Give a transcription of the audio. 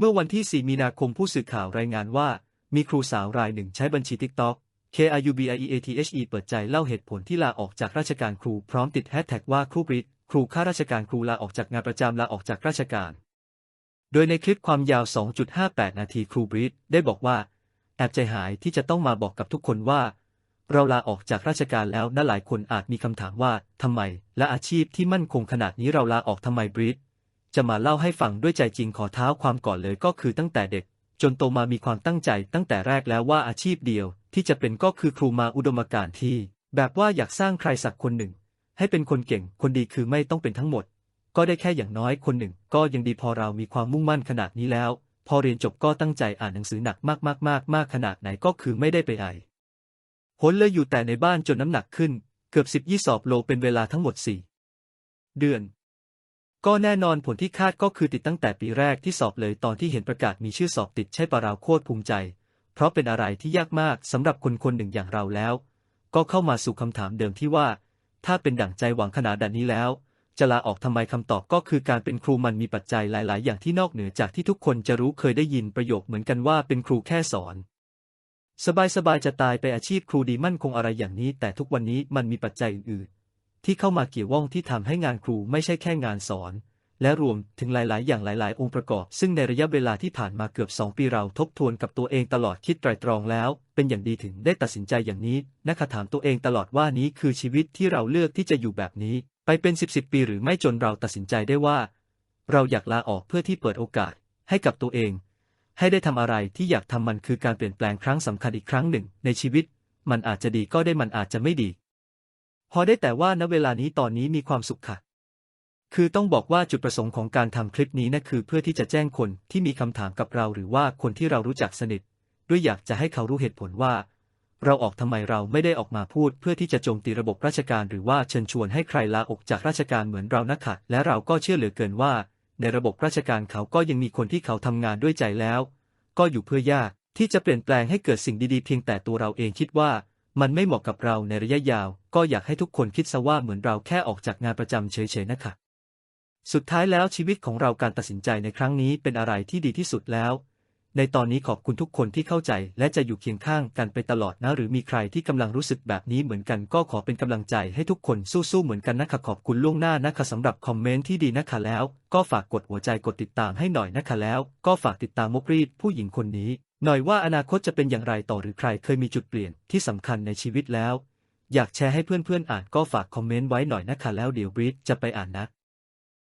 เมื่อวันที่ 4 มีนาคมผู้สื่อข่าวรายงานว่า มีครูสาวรายหนึ่งใช้บัญชี TikTok KRUBIEATHE เปิดใจเล่าเหตุผลที่ลาออกจากราชการครูพร้อมติดแฮชแท็กว่าครูบริดครูข้าราชการครูลาออกจากงานประจำลาออกจากราชการ โดยในคลิปความยาว 2.58 นาทีครูบริดได้บอกว่า แอบใจหายที่จะต้องมาบอกกับทุกคนว่า เราลาออกจากราชการแล้วนะหลายคนอาจมีคำถามว่าทำไม และอาชีพที่มั่นคงขนาดนี้เราลาออกทำไมบริด จะมาเล่าให้ฟังด้วยใจจริงขอเท้าความก่อนเลยก็คือตั้งแต่เด็ก จนโตมามีความตั้งใจตั้งแต่แรกแล้วว่าอาชีพเดียวที่จะเป็นก็คือครูมาอุดมการณ์ที่ แบบว่าอยากสร้างใครสักคนหนึ่ง ให้เป็นคนเก่งคนดีคือไม่ต้องเป็นทั้งหมด ก็ได้แค่อย่างน้อยคนหนึ่ง ก็ยังดีพอเรามีความมุ่งมั่นขนาดนี้แล้ว พอเรียนจบก็ตั้งใจอ่านหนังสือหนักมากมากมากมากขนาดไหนก็คือไม่ได้ไปไอหนเลยอยู่แต่ในบ้านจนน้ำหนักขึ้น เกือบสิบยี่สอบโลเป็นเวลาทั้งหมดสี่เดือน ก็แน่นอนผลที่คาดก็คือติดตั้งแต่ปีแรกที่สอบเลยตอนที่เห็นประกาศมีชื่อสอบติดใช่ปะเราโคตรภูมิใจ เพราะเป็นอะไรที่ยากมากสำหรับคนคนหนึ่งอย่างเราแล้ว ก็เข้ามาสู่คำถามเดิมที่ว่า ถ้าเป็นดั่งใจหวังขนาดนี้แล้ว จะลาออกทำไมคำตอบก็คือการเป็นครูมันมีปัจจัยหลาย ๆ อย่างที่นอกเหนือจากที่ทุกคนจะรู้เคยได้ยินประโยคเหมือนกันว่าเป็นครูแค่สอน สบายๆจะตายไปอาชีพครูดีมั่นคงอะไรอย่างนี้ แต่ทุกวันนี้มันมีปัจจัยอื่น ที่เข้ามาเกี่ยวข้องที่ทำให้งานครูไม่ใช่แค่งานสอน และรวมถึงหลาย ๆ อย่างหลาย ๆ องค์ประกอบ ซึ่งในระยะเวลาที่ผ่านมาเกือบ 2 ปีเราทบทวนกับตัวเองตลอดคิดไตรตรองแล้ว เป็นอย่างดีถึงได้ตัดสินใจอย่างนี้นะคะถามตัวเองตลอดว่านี้คือชีวิตที่เราเลือกที่จะอยู่แบบนี้ ไปเป็น 10บสปีหรือไม่จนเราตัดสินใจได้ว่า เราอยากลาออกเพื่อที่เปิดโอกาสให้กับตัวเอง ให้ได้ทำอะไรที่อยากทำมันคือการเปลี่ยนแปลงครั้งสำคัญอีกครั้งหนึ่ง ในชีวิต มันอาจจะดีก็ได้มันอาจจะไม่ดี พอได้แต่ว่าณเวลานี้ตอนนี้มีความสุขค่ะ คือต้องบอกว่าจุดประสงค์ของการทำคลิปนี้นะคือเพื่อที่จะแจ้งคนที่มีคำถามกับเราหรือว่าคนที่เรารู้จักสนิท ด้วยอยากจะให้เขารู้เหตุผลว่า เราออกทำไมเราไม่ได้ออกมาพูด เพื่อที่จะโจมตีระบบราชการ หรือว่าเชิญชวนให้ใครลาออกจากราชการเหมือนเรานะคะและเราก็เชื่อเหลือเกินว่า ในระบบราชการเขาก็ยังมีคนที่เขาทำงานด้วยใจแล้ว ก็อยู่เพื่อยากที่จะเปลี่ยนแปลงให้เกิดสิ่งดีๆ เพียงแต่ตัวเราเองคิดว่า มันไม่เหมาะกับเราในระยะยาว ก็อยากให้ทุกคนคิดซะว่าเหมือนเราแค่ออกจากงานประจำเฉยๆนะคะ สุดท้ายแล้วชีวิตของเราการตัดสินใจในครั้งนี้เป็นอะไรที่ดีที่สุดแล้ว ในตอนนี้ขอบคุณทุกคนที่เข้าใจ และจะอยู่เคียงข้างกันไปตลอดนะ หรือมีใครที่กำลังรู้สึกแบบนี้เหมือนกันก็ขอเป็นกำลังใจให้ทุกคนสู้ๆเหมือนกันนะคะขอบคุณล่วงหน้านะคะสำหรับคอมเมนต์ที่ดีนะคะแล้ว ก็ฝากกดหัวใจกดติดตามให้หน่อยนะคะแล้ว ก็ฝากติดตามมกรีดผู้หญิงคนนี้ หน่อยว่าอนาคตจะเป็นอย่างไรต่อหรือใครเคยมีจุดเปลี่ยนที่สำคัญในชีวิตแล้ว อยากแชร์ให้เพื่อนๆอ่านก็ฝากคอมเมนต์ไว้หน่อยนะคะแล้วเดี๋ยวบริทจะไปอ่านนะ